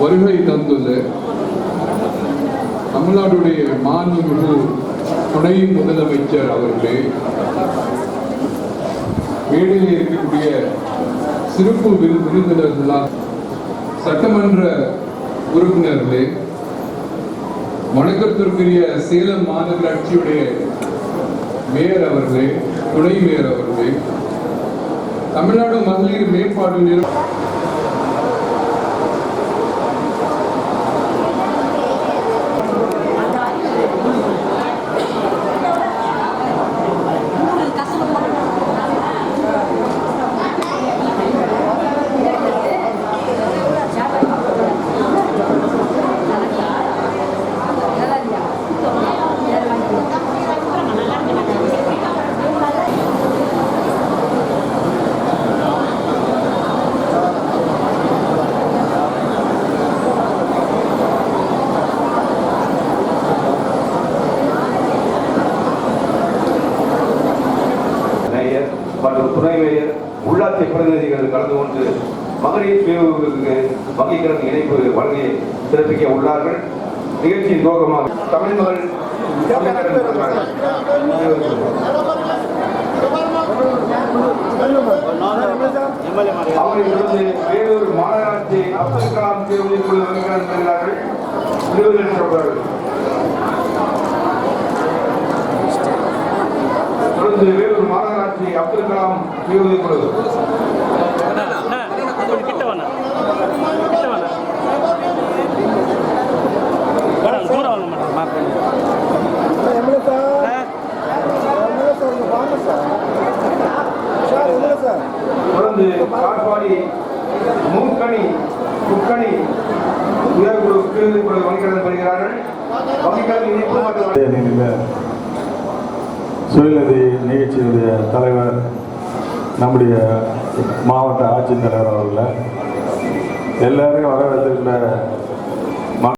வருகை தந்துள்ள தமிழ்நாட்டுடைய மாண்புமிகு துணை முதலமைச்சர் அவர்களே மேடையில் இருக்கக்கூடிய சிறப்பு விரு- விருந்தினர்களால் சட்டமன்ற உறுப்பினர்களே வணக்கத்திற்குரிய சேலம் மாநகராட்சியுடைய மேயர் அவர்களே துணை மேயர் அவர்களே தமிழ்நாடு மகளிர் மேம்பாடு நிறுவனம் மேயர் மற்றும் துணை மேயர் உள்ளாட்சி பிரதிநிதிகள் கலந்து கொண்டு மகளிர் பிரிவுகளுக்கு வங்கிக்கடன் இணைப்பு வழங்கியை சிறப்பிக்க உள்ளார்கள். நிகழ்ச்சியின் நோக்கமாக தமிழ் மகள் அவர்களிருந்து வேலூர் மாநகராட்சி அப்துல் கலாம் தேர்வில் இருபது லட்சம் தொடர்ந்து வேலூர் மாநகராட்சி அப்துல் கலாம் தேர்வு குழு தொடர்ந்து காட்பாடி மூக்கணி குக்கணி உயர்குழு வங்கிக்கடன் பெறுகிறார்கள் வங்கிக்கடன் இணைப்பு மற்றும் சுயநிதி நிகழ்ச்சியுடைய தலைவர் நம்முடைய மாவட்ட ஆட்சித்தலைவர் அவர்கள் எல்லாரையும் வரவேற்கின்ற